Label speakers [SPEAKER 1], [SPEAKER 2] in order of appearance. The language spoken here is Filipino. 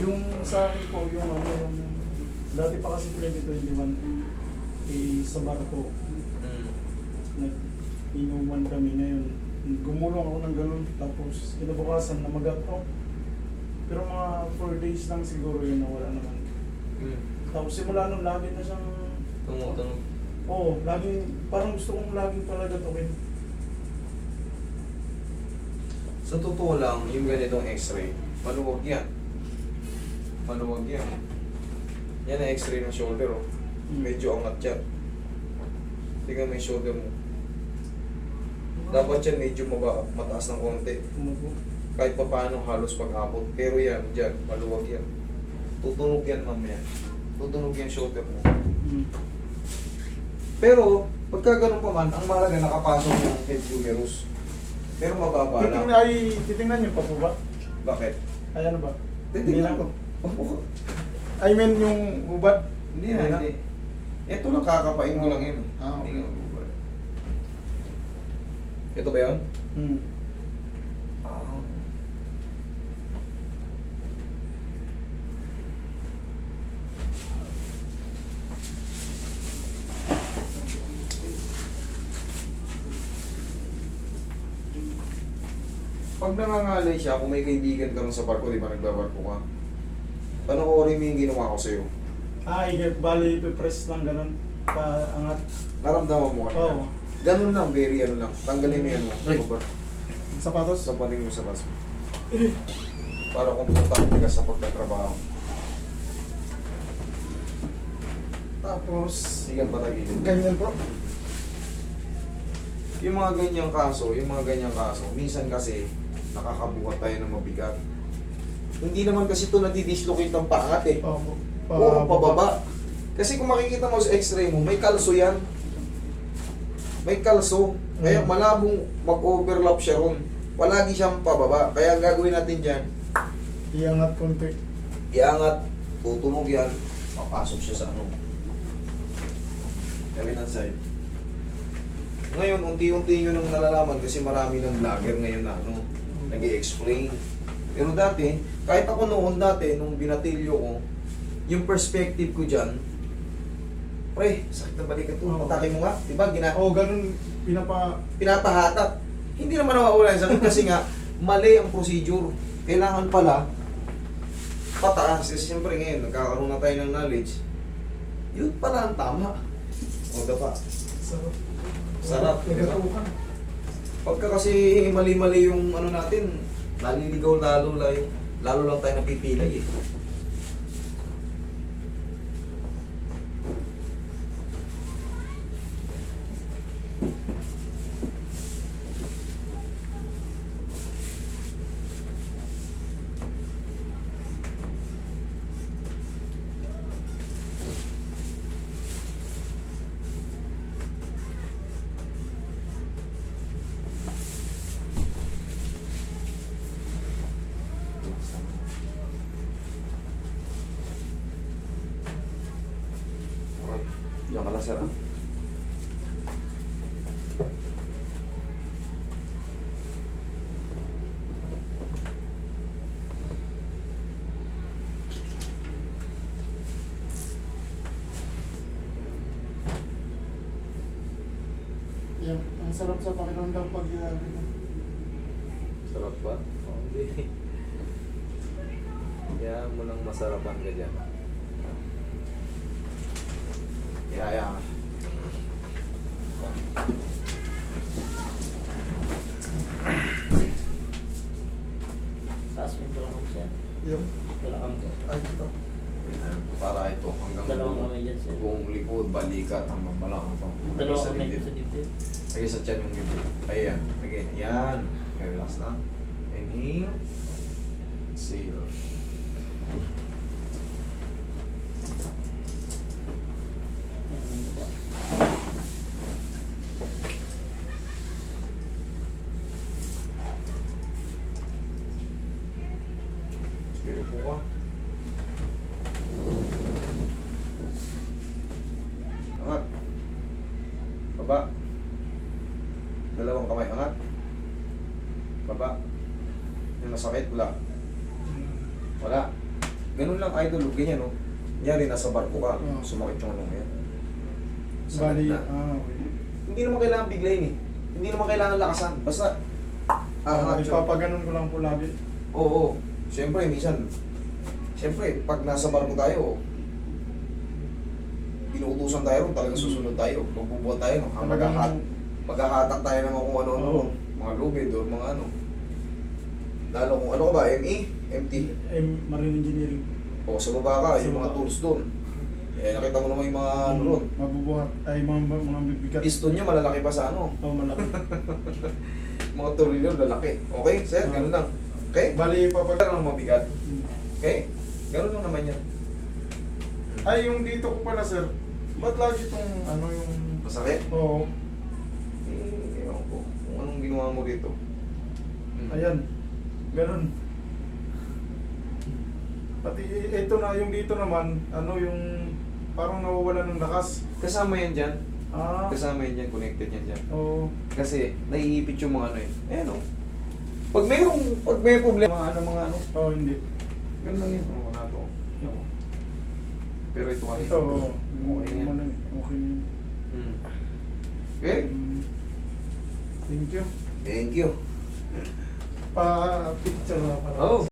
[SPEAKER 1] Yung sa akin po, yung ano, yung, dati pa kasi 2021, eh, sa barko,
[SPEAKER 2] Mm.
[SPEAKER 1] nag-inuman kami ngayon. Gumulong ako ng ganun, tapos kinabukasan na mag Pero mga 4 days lang siguro yun, nawala naman.
[SPEAKER 2] Mm.
[SPEAKER 1] Tapos simula nun, lagi na siyang,
[SPEAKER 2] Tumutunog.
[SPEAKER 1] oo, laging, parang gusto kong laging talaga tukin.
[SPEAKER 2] Sa totoo lang, yung ganitong x-ray, maluwag yan. Maluwag yan. Yan ang x-ray ng shoulder, oh. Medyo angat yan. Tingnan mo yung shoulder mo. Dapat yan medyo maba, mataas ng konti. Kahit pa paano halos pag-abot. Pero yan, dyan, maluwag yan. Tutunog yan mamaya. Tutunog yan shoulder mo.
[SPEAKER 1] Mm.
[SPEAKER 2] Pero, pagka ganun pa man, ang mahalaga nakapasok yung head humerus. Pero mababa lang.
[SPEAKER 1] Titingnan, ay, titingnan niyo pa po ba?
[SPEAKER 2] Bakit?
[SPEAKER 1] Ay ano ba?
[SPEAKER 2] Titingnan ko. Oo.
[SPEAKER 1] I mean yung hubad.
[SPEAKER 2] Hindi na, hindi. Ito lang kakapain mo lang yun.
[SPEAKER 1] Ah, okay.
[SPEAKER 2] Ito ba yun?
[SPEAKER 1] Hmm.
[SPEAKER 2] Ah. Pag nangangalay siya, kung may kaibigan ka sa barko, di ba nagbabarko ka? Panoorin mo yung ginawa ko sa'yo.
[SPEAKER 1] Ah, i- bali, ipipress lang ganun. Paangat.
[SPEAKER 2] Naramdaman mo kanina.
[SPEAKER 1] Oo.
[SPEAKER 2] Ganun lang, very ano lang. Tanggalin mo yan mo.
[SPEAKER 1] Right.
[SPEAKER 2] Baba.
[SPEAKER 1] Sapatos?
[SPEAKER 2] Sa paling mo sa bas mo. Para komportable ka sa pagtatrabaho.
[SPEAKER 1] Tapos,
[SPEAKER 2] Sigan pa tagilid.
[SPEAKER 1] ganyan po.
[SPEAKER 2] Yung mga ganyang kaso, yung mga ganyang kaso, minsan kasi nakakabuhat tayo ng mabigat. Hindi naman kasi ito nadidislocate ang paangat eh.
[SPEAKER 1] Opo.
[SPEAKER 2] Puro pababa. Kasi kung makikita mo sa x-ray mo, may kalso yan. May kalso. Kaya
[SPEAKER 1] Mm.
[SPEAKER 2] malabong mag-overlap siya ron. Palagi siyang pababa. Kaya ang gagawin natin dyan,
[SPEAKER 1] Iangat konti.
[SPEAKER 2] iangat, tutunog yan, papasok siya sa ano. Kabilang side. Ngayon, unti-unti nyo nang nalalaman kasi marami ng vlogger ngayon na ano, nag explain Pero dati, kahit ako noon dati, nung binatilyo ko, yung perspective ko dyan, pre, sakit na balikat ko,
[SPEAKER 1] Oo.
[SPEAKER 2] matake mo nga, di ba? Gina,
[SPEAKER 1] Oo, ganun. Pinapa...
[SPEAKER 2] pinapahatak. Hindi naman nawawala yung sakit kasi nga, mali ang procedure. Kailangan pala, pataas. Kasi siyempre ngayon, nagkakaroon na tayo ng knowledge. Yun pala ang tama. O, dapa.
[SPEAKER 1] Sarap.
[SPEAKER 2] Sarap, di ba?
[SPEAKER 1] Nagatukan.
[SPEAKER 2] Pagka kasi mali-mali yung ano natin, naliligaw lalo lang lalo lang tayo napipilay eh. Okay. Lang, sir. ah.
[SPEAKER 1] Yan. Ang sarap sa pakiramdam pag ginagawa mo.
[SPEAKER 2] Sarap ba? Oh, hindi. Kaya mo nang masarapan ka dyan. Yaya ka.
[SPEAKER 3] Taas mo yung dalawang siya.
[SPEAKER 1] Yung...
[SPEAKER 3] Dalawang ko.
[SPEAKER 1] Ay, ito.
[SPEAKER 2] Para ito hanggang
[SPEAKER 3] Dalawang kamay dyan sir.
[SPEAKER 2] buong likod, balikat, hanggang balakang ito.
[SPEAKER 3] Dalawang kamay
[SPEAKER 2] dibdib.
[SPEAKER 3] sa dibdib.
[SPEAKER 2] Lagay sa tiyan yung dibdib. Ayan. Lagay. Yan. Okay, relax lang. Inhale. Exhale. Sige po ka. Angat. Baba. Dalawang kamay. Angat. Baba. Yung nasakit, wala. Wala. ganun lang idol, ganyan no. Nyari, nasa barko ka,
[SPEAKER 1] Oo.
[SPEAKER 2] sumakit yung ano yan.
[SPEAKER 1] Bali,
[SPEAKER 2] na.
[SPEAKER 1] ah, okay.
[SPEAKER 2] Hindi naman kailangan biglayin eh. Hindi naman kailangan lakasan. Basta,
[SPEAKER 1] Ah,
[SPEAKER 2] ah,
[SPEAKER 1] ipapaganon ko lang po lagi.
[SPEAKER 2] Oo, oo. Siyempre, minsan, siyempre, pag nasa barko tayo, inuutusan tayo ron, talagang susunod tayo. Magbubuhat tayo, maghahat, maghahatak tayo ng mga kung ano-ano,
[SPEAKER 1] Oo.
[SPEAKER 2] ron. mga lubid o mga ano. Lalo kung ano ka ba, ME, MT,
[SPEAKER 1] Eh, marine engineering.
[SPEAKER 2] o sa baba ka, yung mga tools doon. Eh, nakita mo naman yung mga ano ron.
[SPEAKER 1] Mabubuhat. Ay, mga, mga bibigat.
[SPEAKER 2] Piston niya malalaki pa sa ano.
[SPEAKER 1] Oh, malaki.
[SPEAKER 2] Mga tornilyo lalaki. Okay, sir,
[SPEAKER 1] Oo.
[SPEAKER 2] ganun lang. Okay?
[SPEAKER 1] Bali, ipapag...
[SPEAKER 2] Ganun lang mabigat. Okay? Ganun lang naman yan.
[SPEAKER 1] Ay, yung dito ko pala, sir. Ba't lagi itong, ano yung...
[SPEAKER 2] Masakit?
[SPEAKER 1] Oo.
[SPEAKER 2] Eh, ewan ko. Kung anong ginawa mo dito. Hmm.
[SPEAKER 1] Ayan. Ganun. Pati ito na, yung dito naman, ano yung... Parang nawawala ng lakas.
[SPEAKER 2] Kasama yan dyan.
[SPEAKER 1] Ah.
[SPEAKER 2] Kasama yan dyan. Connected yan dyan.
[SPEAKER 1] Oo.
[SPEAKER 2] Kasi, naiipit yung mga ano eh. Eh, no? Pag mayroong, pag may problema, ano mga ano,
[SPEAKER 1] Oo, hindi.
[SPEAKER 2] ganun lang yun. Ano na to. Yan. Pero ito kasi.
[SPEAKER 1] Ito, oo.
[SPEAKER 2] Okay yan.
[SPEAKER 1] Ano, Okay na yun.
[SPEAKER 2] Hmm. Okay?
[SPEAKER 1] Mm. Thank you.
[SPEAKER 2] Thank you.
[SPEAKER 1] Pa-picture na pala.
[SPEAKER 2] Oh.